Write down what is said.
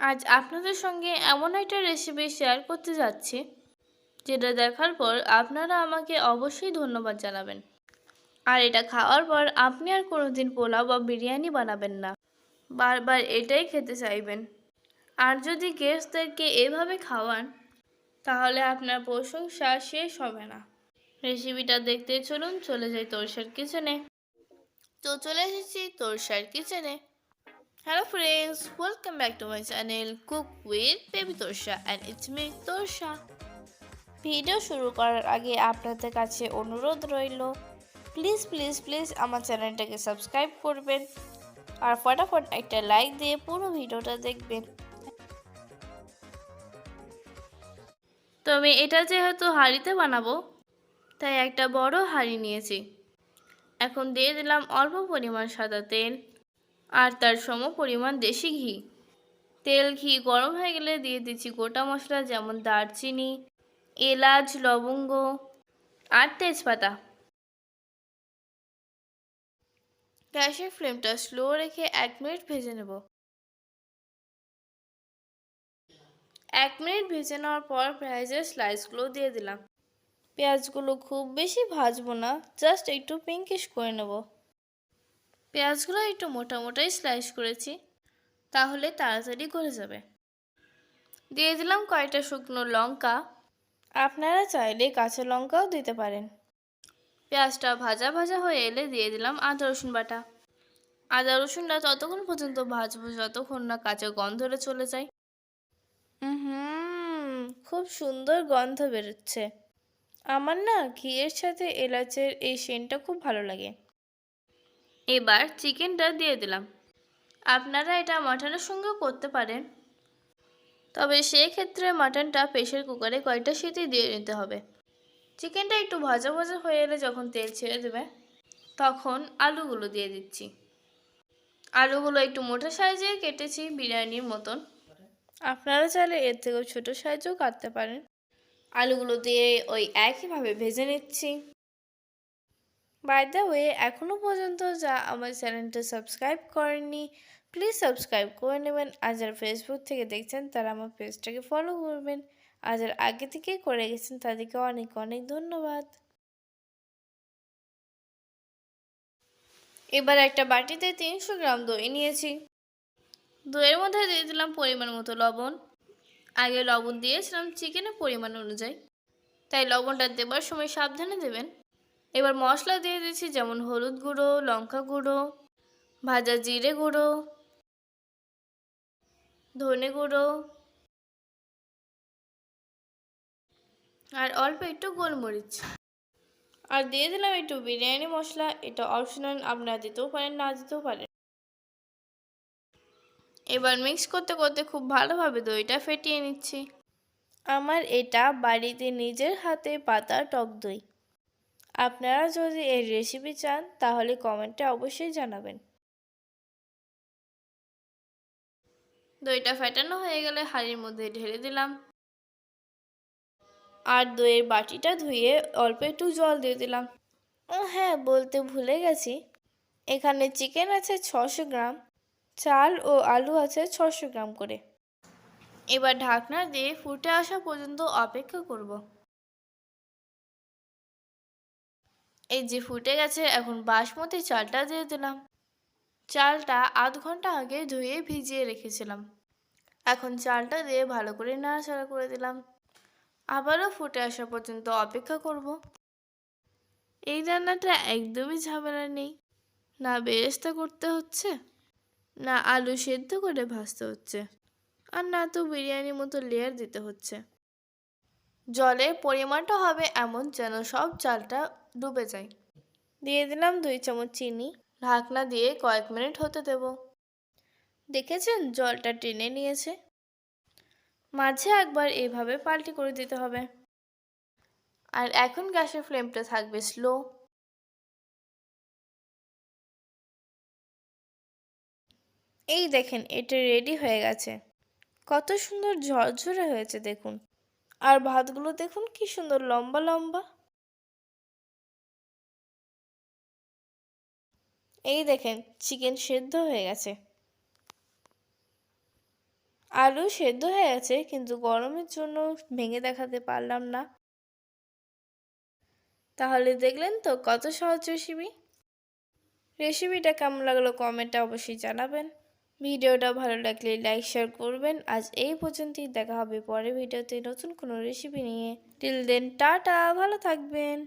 আজ আপনাদের সঙ্গে এমন একটা রেসিপি শেয়ার করতে যাচ্ছি, যেটা দেখার পর আপনারা আমাকে অবশ্যই ধন্যবাদ জানাবেন। আর এটা খাওয়ার পর আপনি আর কোনোদিন পোলাও বা বিরিয়ানি বানাবেন না। বারবার এটাই খেতে চাইবেন। আর যদি গেস্টদেরকে এভাবে খাওয়ান, তাহলে আপনার প্রশংসা শেষ হবে না। রেসিপিটা দেখতে চলুন, চলে যাই তোরসার কিচেনে তো চলে এসেছি তোরসার কিচেনে hello friends welcome back to my channel cook with baby Torsha and it's me Torsha video শুরু করার আগে আপনাদের কাছে অনুরোধ রইল প্লিজ প্লিজ প্লিজ আমার চ্যানেলটাকে সাবস্ক্রাইব করবেন আর ফটাফট একটা লাইক দিয়ে পুরো ভিডিওটা দেখবেন। তো আমি এটা যেহেতু হাঁড়িতে বানাবো, তাই একটা বড় হাঁড়ি নিয়েছি। এখন দিয়ে দিলাম অল্প পরিমাণ সাদা তেল। আর তার সম পরিমাণ দেশি ঘি। তেল ঘি গরম হয়ে গেলে দিয়ে দিচ্ছি গোটা মশলা যেমন দারচিনি, এলাচ, লবঙ্গ আর তেজপাতা। গ্যাসের ফ্লেমটা স্লো রেখে এক মিনিট ভেজে নেব। এক মিনিট ভেজে নেওয়ার পর পেঁয়াজের স্লাইসগুলো দিয়ে দিলাম। পেঁয়াজগুলো খুব বেশি ভাজবো না জাস্ট একটু পিঙ্কিশ করে নেব। পেঁয়াজগুলো একটু মোটা মোটাই স্লাইস করেছি, তাহলে তাড়াতাড়ি গলে যাবে। দিয়ে দিলাম কয়েকটা শুকনো লঙ্কা। আপনারা চাইলে কাঁচা লঙ্কাও দিতে পারেন। পেঁয়াজটা ভাজা ভাজা হয়ে এলে দিয়ে দিলাম আদা, রসুন বাটা। আদা, রসুনটা ততক্ষণ পর্যন্ত ভাজবো, যতক্ষণ না কাঁচা গন্ধটা চলে যায়। হুম খুব সুন্দর গন্ধ বেরোচ্ছে। আমার না ঘিয়ের সাথে এলাচের এই সেন্টটা খুব ভালো লাগে। এবার চিকেনটা দিয়ে দিলাম। আপনারা এটা মাটনের সঙ্গেও করতে পারেন। তবে সেক্ষেত্রে মাটনটা প্রেশার কুকারে কয়েকটা সিটি দিয়ে নিতে হবে। চিকেনটা একটু ভাজা ভাজা হয়ে এলে যখন তেল ছেড়ে দেবে, তখন আলুগুলো দিয়ে দিচ্ছি। আলুগুলো একটু মোটা সাইজে কেটেছি বিরিয়ানির মতন। আপনারা চাইলে এর থেকেও ছোটো সাইজেও কাটতে পারেন। আলুগুলো দিয়ে ওই একইভাবে ভেজে নিচ্ছি। বাই দ্য ওয়ে এখনও পর্যন্ত যা আমার চ্যানেলটা সাবস্ক্রাইব করেননি প্লিজ সাবস্ক্রাইব করে নেবেন। আর যারা ফেসবুক থেকে দেখছেন, তারা আমার পেজটাকে ফলো করবেন। আর যারা আগে থেকে করে গেছেন, তাদেরকে অনেক অনেক ধন্যবাদ। এবার একটা বাটিতে তিনশো গ্রাম দই নিয়েছি। দইয়ের মধ্যে দিয়ে দিলাম পরিমাণ মতো লবণ। আগে লবণ দিয়েছিলাম চিকেনের পরিমাণ অনুযায়ী। তাই লবণটা দেবার সময় সাবধানে দেবেন। এবার মশলা দিয়ে দিচ্ছি যেমন হলুদ গুঁড়ো, লঙ্কা গুঁড়ো, ভাজা জিরে গুঁড়ো, ধনে গুঁড়ো আর অল্প একটু গোলমরিচ। আর দিয়ে দিলাম একটু বিরিয়ানি মশলা, এটা অপশনাল আপনারা দিতেও পারেন, না দিতেও পারেন। এবার মিক্স করতে করতে খুব ভালোভাবে দইটা ফেটিয়ে নিচ্ছি। আমার এটা বাড়িতে নিজের হাতে পাতা টক দই। আপনারা যদি এই রেসিপি চান তাহলে কমেন্টে অবশ্যই জানাবেন। দইটা ফেটানো হয়ে গেলে হাঁড়ির মধ্যে ঢেলে দিলাম। আর দইয়ের বাটিটা ধুয়ে অল্প একটু জল দিয়ে দিলাম। ও হ্যাঁ বলতে ভুলে গেছি। এখানে চিকেন আছে ছশো গ্রাম চাল ও আলু আছে ছশো গ্রাম করে। এবার ঢাকনা দিয়ে ফুটে আসা পর্যন্ত অপেক্ষা করব। এই যে ফুটে গেছে, এখন বাসমতি চালটা দিয়ে দিলাম। চালটা আধ ঘণ্টা আগে ধুয়ে ভিজিয়ে রেখেছিলাম। এখন চালটা দিয়ে ভালো করে নাড়াচাড়া করে দিলাম। আবারও ফুটে আসা পর্যন্ত অপেক্ষা করব। এই রান্নাটা একদমই ঝামেলা নেই। না বেরেস্তা করতে হচ্ছে, না আলু সেদ্ধ করে ভাজতে হচ্ছে, আর না তো বিরিয়ানির মতো লেয়ার দিতে হচ্ছে। জলের পরিমাণটা হবে এমন যেন সব চালটা ডুবে যায়। দিয়ে দিলাম দুই চামচ চিনি। ঢাকনা দিয়ে কয়েক মিনিট হতে দেব। দেখেছেন জলটা টেনে নিয়েছে? মাঝে একবার এভাবে পাল্টি করে দিতে হবে। আর এখন গ্যাসের ফ্লেমটা থাকবে স্লো। এই দেখেন, এটা রেডি হয়ে গেছে। কত সুন্দর ঝরঝরে হয়েছে, দেখুন। আর ভাতগুলো দেখুন কি সুন্দর, লম্বা লম্বা। এই দেখেন চিকেন সেদ্ধ হয়ে গেছে। আলু সেদ্ধ হয়ে গেছে, কিন্তু গরমের জন্য ভেঙে দেখাতে পারলাম না। তাহলে দেখলেন তো কত সহজ রেসিপি রেসিপিটা কেমন লাগল কমেন্টে অবশ্যই জানাবেন। ভিডিওটা ভালো লাগলে লাইক, শেয়ার করবেন। আজ এই পর্যন্তই, দেখা হবে পরের ভিডিওতে নতুন কোনো রেসিপি নিয়ে। টিল দেন টাটা, ভালো থাকবেন।